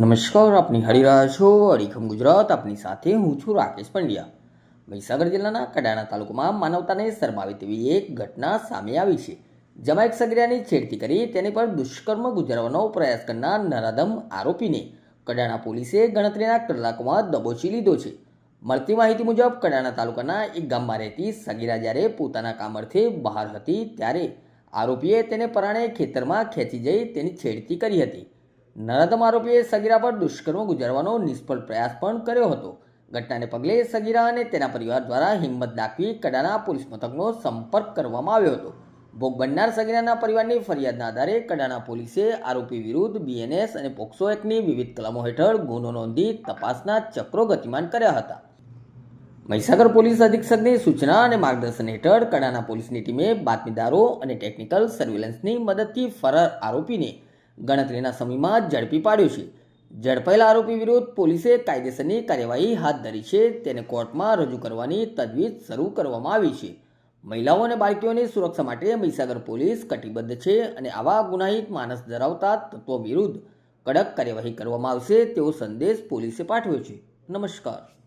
નમસ્કાર, આપની હરી છો અડીખમ ગુજરાત. આપની સાથે હું છું રાકેશ પંડ્યા. મહીસાગર જિલ્લાના કડાણા તાલુકામાં માનવતાને શરમાવી તેવી એક ઘટના સામે આવી છે. જેમાં એક સગીરાની છેડતી કરી તેની પર દુષ્કર્મ ગુજારવાનો પ્રયાસ કરનાર નરાધમ આરોપીને કડાણા પોલીસે ગણતરીના કલાકોમાં દબોચી લીધો છે. મળતી માહિતી મુજબ, કડાણા તાલુકાના એક ગામમાં રહેતી સગીરા જ્યારે પોતાના કામ અર્થે બહાર હતી, ત્યારે આરોપીએ તેને પરાણે ખેતરમાં ખેંચી જઈ તેની છેડતી કરી હતી. નરાધમ આરોપીએ સગીરા પર દુષ્કર્મ ગુજારવાનો નિષ્ફળ પ્રયાસ પણ કર્યો હતો. ઘટનાને પગલે સગીરા અને તેના પરિવાર દ્વારા હિંમત દાખવી કડાના પોલીસ મથકનો સંપર્ક કરવામાં આવ્યો હતો. ભોગ બનનાર સગીરાના પરિવારની ફરિયાદના આધારે કડાના પોલીસે આરોપી વિરુદ્ધ બીએનએસ અને પોક્સો એક્ટની વિવિધ કલમો હેઠળ ગુનો નોંધી તપાસના ચક્રો ગતિમાન કર્યા હતા. મહીસાગર પોલીસ અધિક્ષકની સૂચના અને માર્ગદર્શન હેઠળ કડાના પોલીસની ટીમે બાતમીદારો અને ટેકનિકલ સર્વેલન્સની મદદથી ફરાર આરોપીને ગણતરીના સમયમાં ઝડપી પાડ્યો છે. ઝડપાયેલા આરોપી વિરુદ્ધ પોલીસે કાયદેસરની કાર્યવાહી હાથ ધરી છે. તેને કોર્ટમાં રજૂ કરવાની તજવીજ શરૂ કરવામાં આવી છે. મહિલાઓ અને બાળકીઓની સુરક્ષા માટે મહીસાગર પોલીસ કટિબદ્ધ છે અને આવા ગુનાહિત માનસ ધરાવતા તત્વો વિરુદ્ધ કડક કાર્યવાહી કરવામાં આવશે તેવો સંદેશ પોલીસે પાઠવ્યો છે. નમસ્કાર.